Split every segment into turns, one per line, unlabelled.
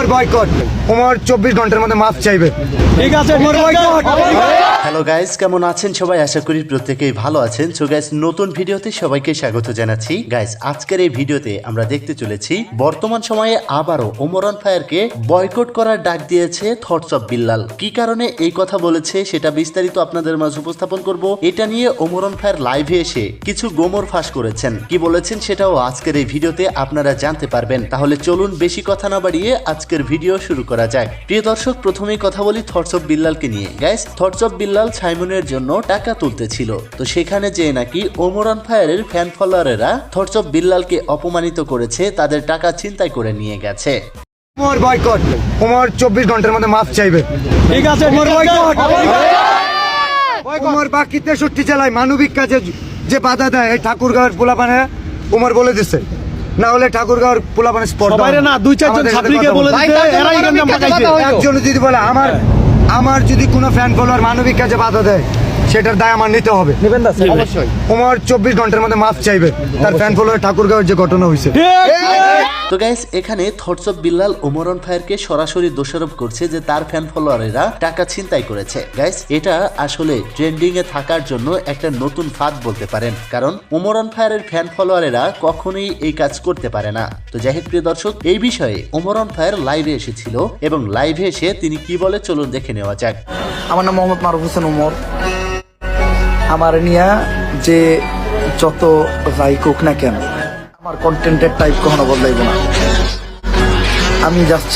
Omar boycott Omar চব্বিশ ঘণ্টার মধ্যে মাফ চাইবে।
ঠিক আছে
ওমর বয়কট
হ্যালো গাইস কেমন আছেন সবাই? আশা করি প্রত্যেকেই ভালো আছেন। সো গাইস নতুন ভিডিওতে সবাইকে স্বাগত জানাচ্ছি। গাইস আজকের এই ভিডিওতে আমরা দেখতে চলেছি বর্তমান সময়ে আবারও ওমরান ফায়ারকে বয়কট করার ডাক দিয়েছে থটস অফ বিল্লাল কি কারণে এই কথা বলেছে সেটা বিস্তারিত আপনাদের মাঝে উপস্থাপন করব। এটা নিয়ে ওমরান ফায়ার লাইভে এসে কিছু গোমর ফাঁস করেছেন। কি বলেছেন সেটাও আজকের এই ভিডিওতে আপনারা জানতে পারবেন। তাহলে চলুন বেশি কথা না বাড়িয়ে আজকের ভিডিও শুরু করা যাক। প্রিয় দর্শক প্রথমেই কথা বলি থটস অফ বিল্লালকে নিয়ে। গাইস থটস অফ বিল্লাল সাইমনের জন্য টাকা তুলতেছিল তো সেখানে যে নাকি ওমরান ফায়ারের ফ্যান ফলোয়ারেরা থটস অফ বিল্লালকে অপমানিত করেছে তাদের টাকা ছিনতাই করে নিয়ে গেছে।
ওমর বয়কট ওমর চব্বিশ ঘণ্টার মধ্যে মাফ চাইবে।
ঠিক আছে
ওমর বয়কট ওমর বাকি তেষট্টি জেলায় মানবিক কাজে যে বাধা দেয় এই ঠাকুরগাঁওয়ের পোলাপানে ওমর বলে দিচ্ছে না হলে ঠাকুরগাঁওর পোলাপানে স্পট
সবাইরে না দুই চারজন ছাত্রীকে বলে। দিতে এরাই
একজন যদি বলে আমার আমার যদি কোনো ফ্যান ফলোয়ার মানবিক কাজে বাধা দেয় সেটার দায় আমার নিতে হবে।
নেবেন দা অবশ্যই।
ওমর চব্বিশ ঘণ্টার মধ্যে মাফ চাইবে। তার ফ্যান ফলোয়ার ঠাকুরগাঁওয়ের যে ঘটনা হয়েছে।
তো গাইস এখানে থটস অফ বিল্লাল ওমরন ফায়ারকে সরাসরি দোষারোপ করছে যে তার ফ্যান ফলোয়ারেরা টাকা ছিনতাই করেছে। গাইস এটা আসলে ট্রেন্ডিং এ থাকার জন্য একটা নতুন ফাঁদ বলতে পারেন। কারণ ওমরন ফায়ারের ফ্যান ফলোয়ারেরা কখনোই এই কাজ করতে পারে না। তো যাই হোক প্রিয় দর্শক এই বিষয়ে ওমরন ফায়ার লাইভে এসেছিল এবং লাইভে এসে তিনি কি বলে চলুন দেখে নেওয়া যাক।
আমার নাম মোহাম্মদ মারুফ হোসেন উমর। আমার নিয়া যে যত যাই কোক না কেন, আমার কন্টেন্টের টাইপ কখনো বদলাইব না। আমি জাস্ট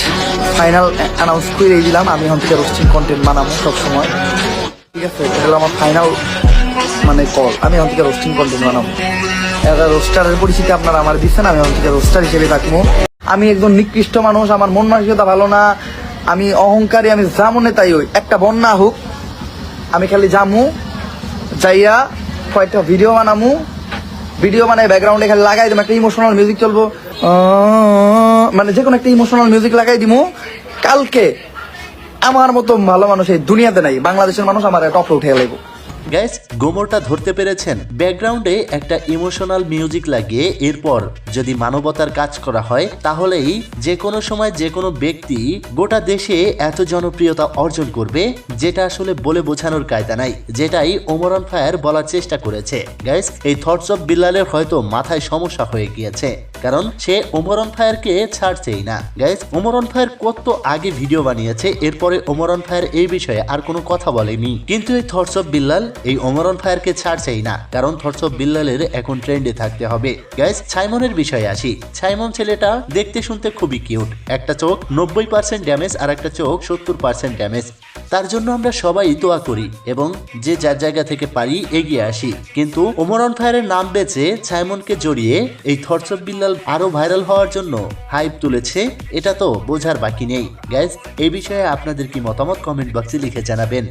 ফাইনাল অ্যানাউন্স করে দিলাম, আমি এখন থেকে রোস্টিং কন্টেন্ট বানাবো সবসময়। ঠিক আছে, এটা হলো আমার ফাইনাল মানে কল আমি এখন থেকে রোস্টিং কন্টেন্ট বানাবো। একটা রোস্টারের পরিচিতি আপনারা আমার দিচ্ছেন, আমি এখন থেকে রোস্টার হিসেবে থাকব। আমি একজন নিকৃষ্ট মানুষ, আমার মন মানসিকতা ভালো না, আমি অহংকারী, আমি যা মনে তাই হই, একটা বন্যা হোক, আমি খালি জামু যাইয়া কয়েকটা ভিডিও বানামু। ভিডিও মানে ব্যাকগ্রাউন্ডে এখানে লাগাই দিম, একটা ইমোশনাল মিউজিক চলবো। মানে যে কোনো একটা ইমোশনাল মিউজিক লাগাই দিমু। কালকে আমার মতো ভালো মানুষ এই দুনিয়াতে নাই, বাংলাদেশের মানুষ আমার টপ উঠে লাগবো
গ্যাস গোমরটা ধরতে পেরেছেন। ব্যাকগ্রাউন্ডে একটা ইমোশনাল মিউজিক লাগিয়ে এরপর যদি মানবতার কাজ করা হয়, তাহলেই যে কোনো সময় যে কোনো ব্যক্তি গোটা দেশে এত জনপ্রিয়তা অর্জন করবে, যেটা আসলে বলে বোঝানোর কায়দা নাই, যেটাই ওমরন ফায়ার বলার চেষ্টা করেছে। গাইস এই থটস অফ বিল্লালের হয়তো মাথায় সমস্যা হয়ে গিয়েছে, কারণ সে ওমরন ফায়ারকে ছাড়ছেই না। গাইস ওমরন ফায়ার কত আগে ভিডিও বানিয়েছে, এরপরে ওমরন ফায়ার এই বিষয়ে আর কোনো কথা বলেনি। কিন্তু এই থটস অফ বিল্লাল এই ওমরন ফায়ারকে ছাড়ছেই না, কারণ থটস অফ বিল্লালের এখন ট্রেন্ডে থাকতে হবে। গাইস সাইমনের বিষয়ে আসি ছাইমম ছেলেটা দেখতে শুনতে খুবই কিউট। একটা চোখ নব্বই পার্সেন্ট ড্যামেজ আর একটা চোখ সত্তর পার্সেন্ট ড্যামেজ তার জন্য আমরা সবাই দোয়া করি এবং যে যার জায়গা থেকে পারি এগিয়ে আসি। কিন্তু ওমরন ফায়ারের নাম বেচে সাইমনকে জড়িয়ে এই অফ বিল্লাল আরও ভাইরাল হওয়ার জন্য হাইপ তুলেছে, এটা তো বোঝার বাকি নেই। গাইজ এই বিষয়ে আপনাদের কি মতামত কমেন্ট বক্সে লিখে জানাবেন।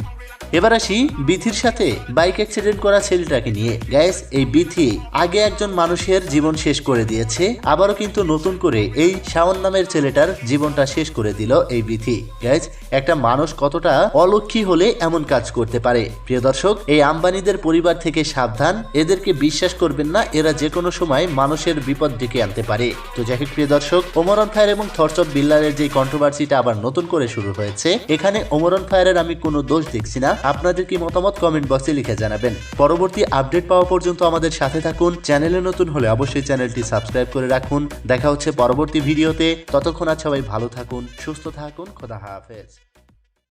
এবার আসি বিথির সাথে বাইক অ্যাক্সিডেন্ট করা ছেলেটাকে নিয়ে। গ্যাস এই বিথি আগে একজন মানুষের জীবন শেষ করে দিয়েছে, আবারও কিন্তু নতুন করে এই শাওন নামের ছেলেটার জীবনটা শেষ করে দিল এই বিথি। গ্যাস একটা মানুষ কতটা অলক্ষী হলে এমন কাজ করতে পারে। প্রিয় দর্শক, এই আম্বানিদের পরিবার থেকে সাবধান। এদেরকে বিশ্বাস করবেন না, এরা যে কোনো সময় মানুষের বিপদ ডেকে আনতে পারে। তো যাই হোক, প্রিয় দর্শক ওমরন ফায়ার এবং থটস অফ বিল্লারের যে কন্ট্রোভার্সিটা আবার নতুন করে শুরু হয়েছে, এখানে ওমরন ফায়ারের আমি কোনো দোষ দেখছি না। আপনাদের কি মতামত কমেন্ট বক্সে লিখে জানাবেন। পরবর্তী আপডেট পাওয়া পর্যন্ত আমাদের সাথে থাকুন। চ্যানেলে নতুন হলে অবশ্যই চ্যানেলটি সাবস্ক্রাইব করে রাখুন। দেখা হচ্ছে পরবর্তী ভিডিওতে। ততক্ষণ আর সবাই ভালো থাকুন, সুস্থ থাকুন। খোদা হাফেজ।